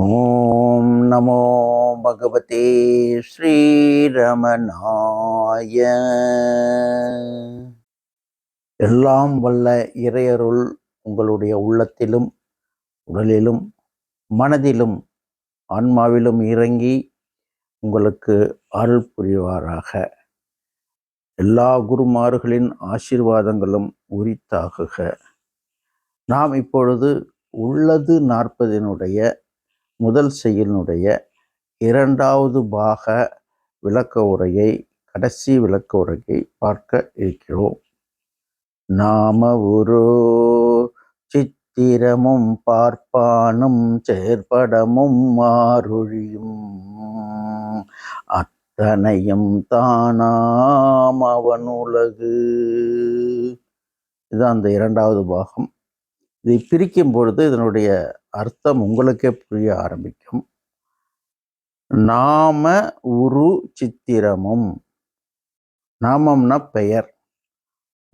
ஓம் நமோ பகவதே ஸ்ரீரமணாய எல்லாம் வல்ல இறையருள் உங்களுடைய உள்ளத்திலும் உடலிலும் மனதிலும் ஆன்மாவிலும் இறங்கி உங்களுக்கு அருள் புரிவாராக. எல்லா குருமார்களின் ஆசீர்வாதங்களும் உரித்தாகுக. நாம் இப்பொழுது உள்ளது நாற்பதினுடைய முதல் செயலினுடைய இரண்டாவது பாக விளக்க உரையை கடைசி விளக்க உரையை பார்க்க இருக்கிறோம். நாம ஒரு சித்திரமும் பார்ப்பானும் செயற்படமும் மாறொழியும் அத்தனையும் தானாம் அவன் உலகு இதுதான் அந்த இரண்டாவது பாகம். இதை பிரிக்கும் பொழுது இதனுடைய அர்த்தம் உங்களுக்கே புரிய ஆரம்பிக்கும். நாம உரு சித்திரமும். நாமம்னா பெயர்.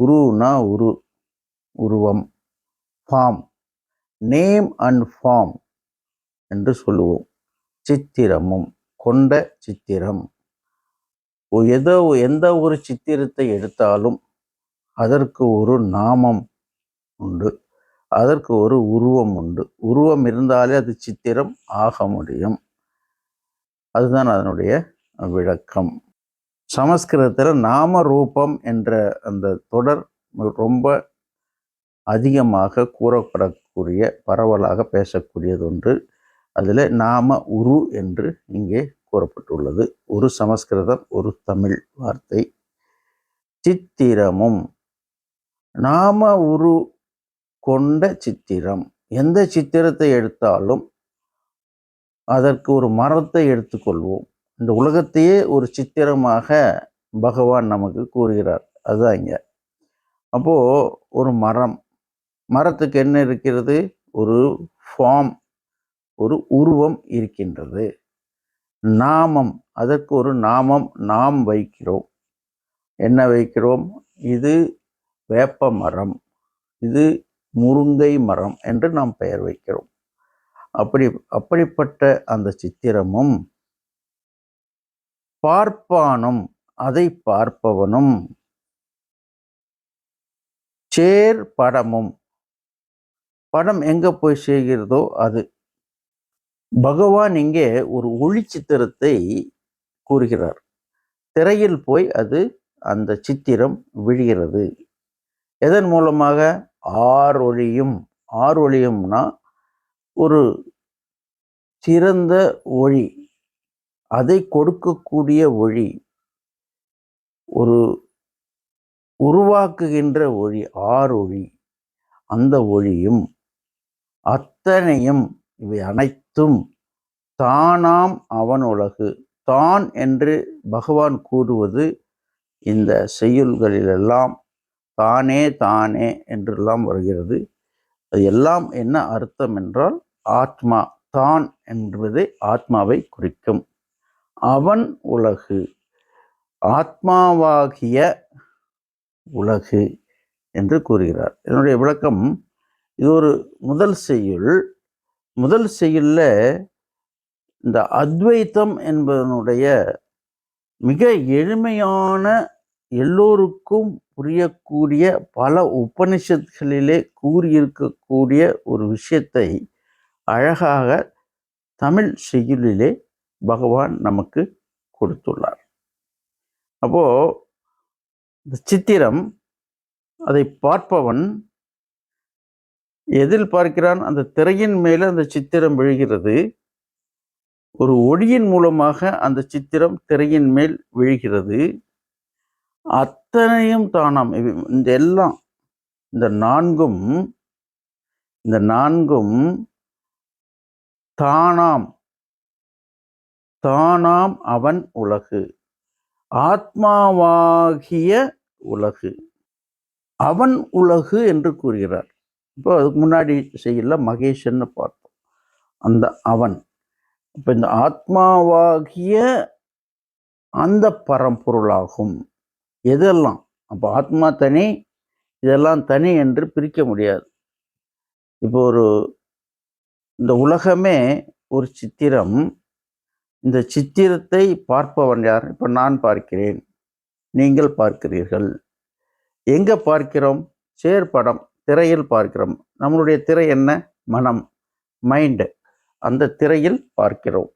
உருனா உரு உருவம். ஃபார்ம். நேம் அண்ட் ஃபார்ம் என்று சொல்லுவோம். சித்திரமும். கொண்ட சித்திரம். ஏதோ எந்த ஒரு சித்திரத்தை எடுத்தாலும் அதற்கு ஒரு நாமம் உண்டு. அதற்கு ஒரு உருவம் உண்டு. உருவம் இருந்தாலே அது சித்திரம் ஆக முடியும். அதுதான் அதனுடைய விளக்கம். சமஸ்கிருதத்தில் நாம ரூபம் என்ற அந்த தொடர் ரொம்ப அதிகமாக கூறப்படக்கூடிய பரவலாக பேசக்கூடியது ஒன்று. அதில் நாம உரு என்று இங்கே கூறப்பட்டுள்ளது. ஒரு சமஸ்கிருதம் ஒரு தமிழ் வார்த்தை. சித்திரமும். நாம உரு கொண்ட சித்திரம். எந்த சித்திரத்தை எடுத்தாலும் அதற்கு ஒரு மரத்தை எடுத்துக்கொள்வோம். இந்த உலகத்தையே ஒரு சித்திரமாக பகவான் நமக்கு கூறுகிறார். அதுதான் இங்கே. அப்போது ஒரு மரம். மரத்துக்கு என்ன இருக்கிறது? ஒரு ஃபார்ம் ஒரு உருவம் இருக்கின்றது. நாமம். அதற்கு ஒரு நாமம் நாம் வைக்கிறோம். என்ன வைக்கிறோம்? இது வேப்ப மரம். இது முருங்கை மரம் என்று நாம் பெயர் வைக்கிறோம். அப்படி அப்படிப்பட்ட அந்த சித்திரமும் பார்ப்பானும் அதை பார்ப்பவனும் சேர் படமும் படம் எங்கே போய் செய்கிறதோ அது. பகவான் இங்கே ஒரு ஒளி சித்திரத்தை கூறுகிறார். திரையில் போய் அது அந்த சித்திரம் விழுகிறது. எதன் மூலமாக? ஆறொழியும். ஆறொழியும்னா ஒரு சிறந்த ஒளி அதை கொடுக்கக்கூடிய ஒளி ஒரு உருவாக்குகின்ற ஒளி ஆறொழி. அந்த ஒளியும் அத்தனையும் இவை அனைத்தும் தானாம் அவன் உலகு தான் என்று பகவான் கூறுவது இந்த செய்யுள்களிலெல்லாம் தானே தானே என்றெல்லாம் வருகிறது. அது எல்லாம் என்ன அர்த்தம் என்றால் ஆத்மா தான் என்பது ஆத்மாவை குறிக்கும். அவன் உலகு ஆத்மாவாகிய உலகு என்று கூறுகிறார். என்னுடைய விளக்கம் இது ஒரு முதல் செய்யுள். முதல் செய்யுளில் இந்த அத்வைத்தம் என்பதனுடைய மிக எளிமையான எல்லோருக்கும் புரியக்கூடிய பல உபனிஷத்துகளிலே கூறியிருக்கக்கூடிய ஒரு விஷயத்தை அழகாக தமிழ் செய்யுளிலே பகவான் நமக்கு கொடுத்துள்ளார். அப்போ இந்த சித்திரம் அதை பார்ப்பவன் எதில் பார்க்கிறான்? அந்த திரையின் மேலே அந்த சித்திரம் விழுகிறது. ஒரு ஒளியின் மூலமாக அந்த சித்திரம் திரையின் மேல் விழுகிறது. அத்தனையும் தானாம் இந்த எல்லாம் இந்த நான்கும் இந்த நான்கும் தானாம் தானாம் அவன் உலகு ஆத்மாவாகிய உலகு. அவன் உலகு என்று கூறுகிறார். இப்போ அதுக்கு முன்னாடி செய்யல மகேஷன்னு பார்த்தோம். அந்த அவன். இப்போ இந்த ஆத்மாவாகிய அந்த பரம்பொருளாகும். எதெல்லாம்? அப்போ ஆத்மா தனி இதெல்லாம் தனி என்று பிரிக்க முடியாது. இப்போ ஒரு இந்த உலகமே ஒரு சித்திரம். இந்த சித்திரத்தை பார்ப்பவன் யார்? இப்போ நான் பார்க்கிறேன். நீங்கள் பார்க்கிறீர்கள். எங்கே பார்க்கிறோம்? சேர்படம் திரையில் பார்க்கிறோம். நம்மளுடைய திரை என்ன? மனம் மைண்டு அந்த திரையில் பார்க்கிறோம்.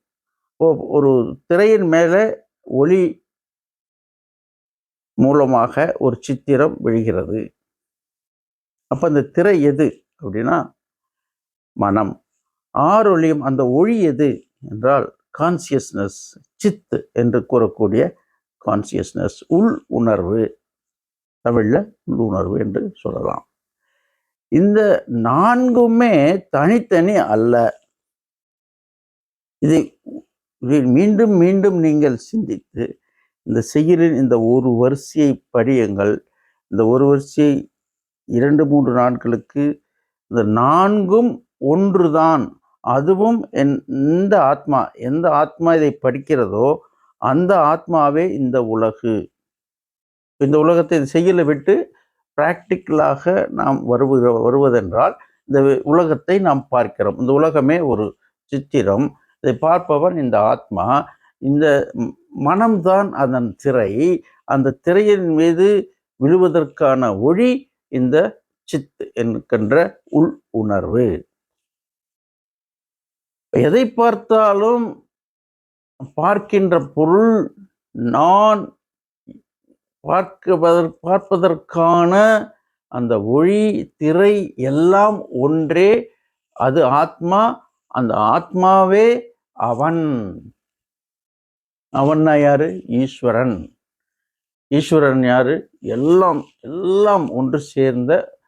ஓ ஒரு திரையின் மேலே ஒளி மூலமாக ஒரு சித்திரம் விழுகிறது. அப்போ அந்த திரை எது அப்படின்னா மனம். ஆரொளியும் அந்த ஒளி எது என்றால் கான்சியஸ்னஸ் சித்து என்று கூறக்கூடிய கான்சியஸ்னஸ் உள் உணர்வு. தமிழில் உள் உணர்வு என்று சொல்லலாம். இந்த நான்குமே தனித்தனி அல்ல. இதை மீண்டும் மீண்டும் நீங்கள் சிந்தித்து இந்த செயலின் இந்த ஒரு வரிசையை படியுங்கள். இந்த ஒரு வரிசையை இரண்டு மூன்று நாட்களுக்கு இந்த நான்கும் ஒன்றுதான். அதுவும் என் இந்த ஆத்மா எந்த ஆத்மா இதை படிக்கிறதோ அந்த ஆத்மாவே இந்த உலகு. இந்த உலகத்தை செய்யலை விட்டு பிராக்டிக்கலாக நாம் வருவது வருவதென்றால் இந்த உலகத்தை நாம் பார்க்கிறோம். இந்த உலகமே ஒரு சித்திரம். இதை பார்ப்பவன் இந்த ஆத்மா. இந்த மனம்தான் அதன் திரை. அந்த திரையின் மீது விழுவதற்கான ஒளி இந்த சித் என்கின்ற உள் உணர்வு. எதை பார்த்தாலும் பார்க்கின்ற பொருள் நான் பார்க்குவதற் பார்ப்பதற்கான அந்த ஒளி திரை எல்லாம் ஒன்றே. அது ஆத்மா அந்த ஆத்மாவே அவன். அவன்னா யாரு? ஈஸ்வரன். ஈஸ்வரன் யாரு? எல்லாம் எல்லாம் ஒன்று சேர்ந்த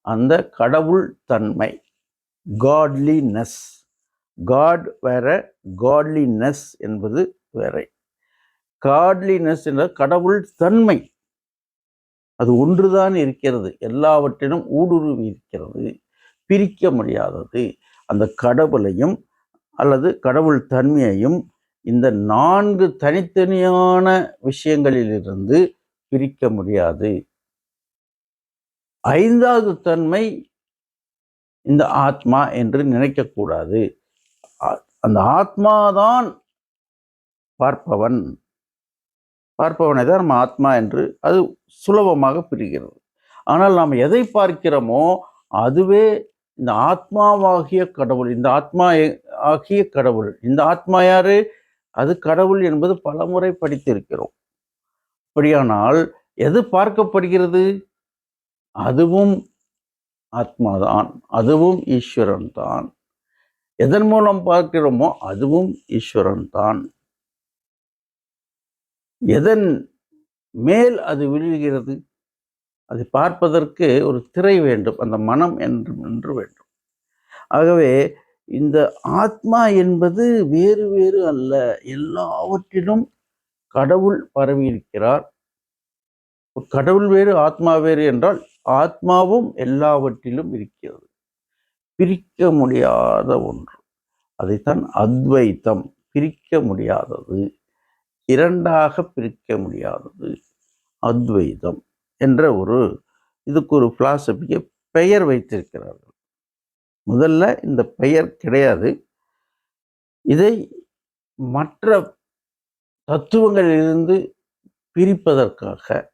அந்த கடவுள் தன்மை. காட்லினஸ் காட் வேற காட்லினஸ் என்பது வேற. காட்லினஸ் என்ற கடவுள் தன்மை. அது ஒன்றுதான் இருக்கிறது. எல்லாவற்றிலும் ஊடுருவி இருக்கிறது. பிரிக்க முடியாதது. அந்த கடவுளையும் அல்லது கடவுள் தன்மையையும் இந்த நான்கு தனித்தனியான விஷயங்களிலிருந்து பிரிக்க முடியாது. ஐந்தாவது தன்மை இந்த ஆத்மா என்று நினைக்கக்கூடாது. அந்த ஆத்மாதான் பார்ப்பவன். பார்ப்பவனை தான் நம்ம ஆத்மா என்று. அது சுலபமாக பிரிகிறது. ஆனால் நாம் எதை பார்க்கிறோமோ அதுவே இந்த ஆத்மாவாகிய கடவுள் இந்த ஆத்மா ஆகிய கடவுள். இந்த ஆத்மா யாரு? அது கடவுள் என்பது பலமுறை படித்திருக்கிறோம். அப்படியானால் எது பார்க்கப்படுகிறது? அதுவும் ஆத்மாதான் அதுவும் ஈஸ்வரன் தான் எதன் மூலம் பார்க்கிறோமோ அதுவும் ஈஸ்வரன் தான் எதன் மேல் அது விழுகிறது? அதை பார்ப்பதற்கு ஒரு திரை வேண்டும் அந்த மனம் என்று என்று வேண்டும். ஆகவே இந்த ஆத்மா என்பது வேறு வேறு அல்ல. எல்லாவற்றிலும் கடவுள் பரவி இருக்கிறார் கடவுள் வேறு ஆத்மா வேறு என்றால் ஆத்மாவும் எல்லாவற்றிலும் இருக்கிறது. பிரிக்க முடியாத ஒன்று. அதைத்தான் அத்வைத்தம். பிரிக்க முடியாதது. இரண்டாக பிரிக்க முடியாதது. அத்வைதம் என்ற ஒரு இதுக்கு ஒரு பிலாசபிக்கு பெயர் வைத்திருக்கிறார்கள். முதல்ல இந்த பெயர் கிடையாது. இதை மற்ற தத்துவங்களிலிருந்து பிரிப்பதற்காக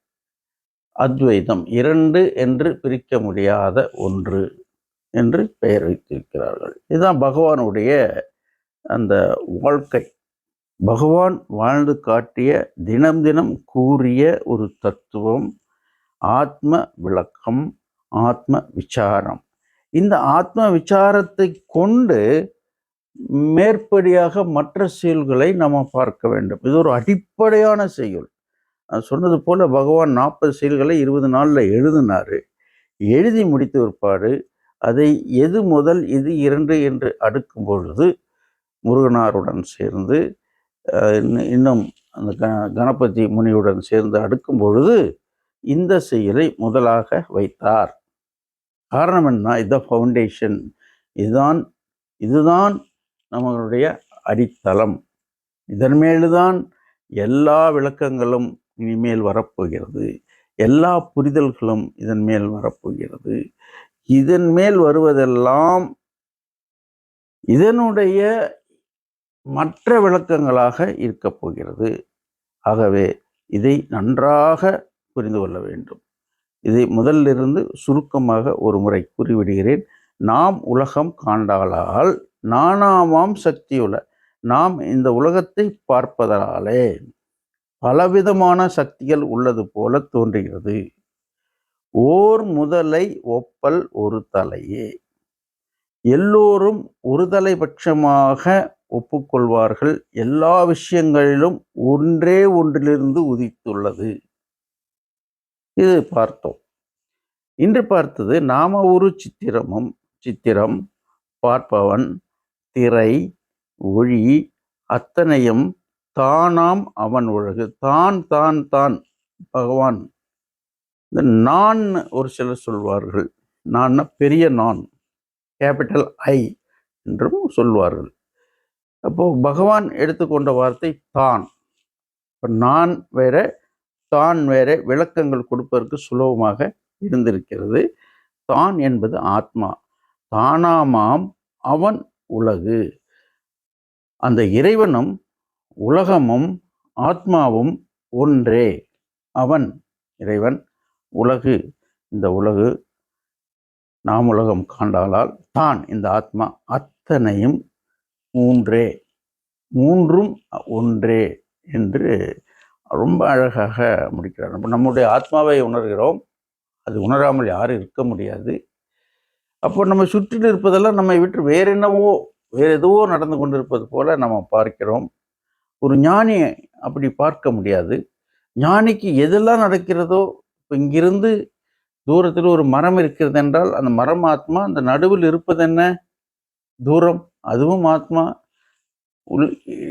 அத்வைதம் இரண்டு என்று பிரிக்க முடியாத ஒன்று என்று பெயர் வைத்திருக்கிறார்கள். இதுதான் பகவானுடைய அந்த வாழ்க்கை. பகவான் வாழ்ந்து காட்டிய தினம் தினம் கூறிய ஒரு தத்துவம் ஆத்ம விளக்கம் ஆத்ம விசாரம். இந்த ஆத்ம விசாரத்தை கொண்டு மேற்படியாக மற்ற செயல்களை நம்ம பார்க்க வேண்டும். இது ஒரு அடிப்படையான செயல். நான் சொன்னது போல பகவான் நாற்பது செயல்களை இருபது நாளில் எழுதினார். எழுதி முடித்த பிற்பாடு அதை எது முதல் எது இரண்டு என்று அடுக்கும் பொழுது முருகனாருடன் சேர்ந்து இன்னும் இன்னும் அந்த க கணபதி முனியுடன் சேர்ந்து அடுக்கும் பொழுது இந்த செயலை முதலாக வைத்தார். காரணம் என்ன இதுதான் ஃபவுண்டேஷன் இதுதான் இதுதான் நம்மளுடைய அடித்தளம். இதன் மேலுதான் எல்லா விளக்கங்களும் இனிமேல் வரப்போகிறது. எல்லா புரிதல்களும் இதன் மேல் வரப்போகிறது. இதன் மேல் வருவதெல்லாம் இதனுடைய மற்ற விளக்கங்களாக இருக்கப் போகிறது. ஆகவே இதை நன்றாக புரிந்து கொள்ள வேண்டும். இதை முதலிலிருந்து சுருக்கமாக ஒரு முறை கூறிவிடுகிறேன். நாம் உலகம் காண்டாளால் நானாமாம் சக்தியுள்ள நாம் இந்த உலகத்தை பார்ப்பதாலே பலவிதமான சக்திகள் உள்ளது போல தோன்றுகிறது. ஓர் முதலை ஒப்பல் ஒரு தலையே. எல்லோரும் ஒருதலை பட்சமாக ஒப்புக்கொள்வார்கள். எல்லா விஷயங்களிலும் ஒன்றே ஒன்றிலிருந்து உதித்துள்ளது. இது பார்த்தோம். இன்று பார்த்தது நாம ஒரு சித்திரமும் சித்திரம் பார்ப்பவன் திரை ஒளி அத்தனையும் தானாம் அவன் உலகு தான் தான் தான் பகவான். இந்த நான் ஒரு சிலர் சொல்வார்கள். நான் பெரிய நான் கேபிட்டல் ஐ என்றும் சொல்வார்கள். அப்போது பகவான் எடுத்துக்கொண்ட வார்த்தை தான். இப்போ நான் வேற தான் வேற விளக்கங்கள் கொடுப்பதற்கு சுலபமாக இருந்திருக்கிறது. தான் என்பது ஆத்மா. தானாமாம் அவன் உலகு. அந்த இறைவனும் உலகமும் ஆத்மாவும் ஒன்றே. அவன் இறைவன் உலகு. இந்த உலகு நாம் உலகம் காண்டாலால் தான் இந்த ஆத்மா அத்தனையும் மூன்றே. மூன்றும் ஒன்றே என்று ரொம்ப அழகாக முடிக்கிறார். நம்ம நம்முடைய ஆத்மாவை உணர்கிறோம். அது உணராமல் யாரும் இருக்க முடியாது. அப்போ நம்ம சுற்றிட்டு இருப்பதெல்லாம் நம்மை விட்டு வேற என்னவோ வேறு எதுவோ நடந்து கொண்டிருப்பது போல நம்ம பார்க்கிறோம். ஒரு ஞானி அப்படி பார்க்க முடியாது. ஞானிக்கு எதெல்லாம் நடக்கிறதோ இப்போ இங்கிருந்து தூரத்தில் ஒரு மரம் இருக்கிறது என்றால் அந்த மரம் ஆத்மா அந்த நடுவில் இருப்பது என்ன? தூரம். அதுவும் ஆத்மா. உள்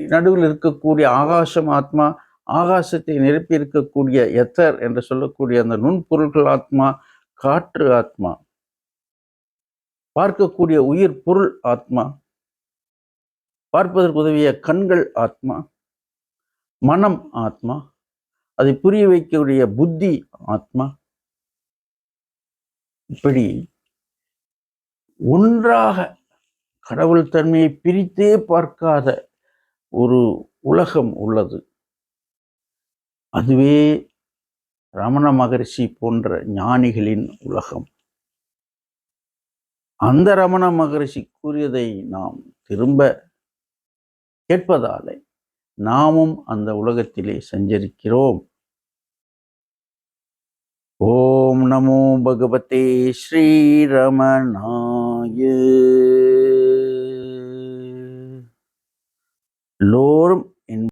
நடுவில் இருக்கக்கூடிய ஆகாசம் ஆத்மா. ஆகாசத்தை நிரப்பியிருக்கக்கூடிய எத்தர் என்று சொல்லக்கூடிய அந்த நுண்பொருள்கள் ஆத்மா காற்று ஆத்மா பார்க்கக்கூடிய உயிர் பொருள் ஆத்மா பார்ப்பதற்கு உதவிய கண்கள் ஆத்மா மனம் ஆத்மா அதை புரிய வைக்கக்கூடிய புத்தி ஆத்மா. இப்படி ஒன்றாக கடவுள் தன்மையை பிரித்தே பார்க்காத ஒரு உலகம் உள்ளது. அதுவே ரமண மகரிஷி போன்ற ஞானிகளின் உலகம். அந்த ரமண மகரிஷி கூறியதை நாம் திரும்ப கேட்பதாலே நாமும் அந்த உலகத்திலே சஞ்சரிக்கிறோம். ஓம் நமோ பகவதே ஸ்ரீரமணாய எல்லோரும்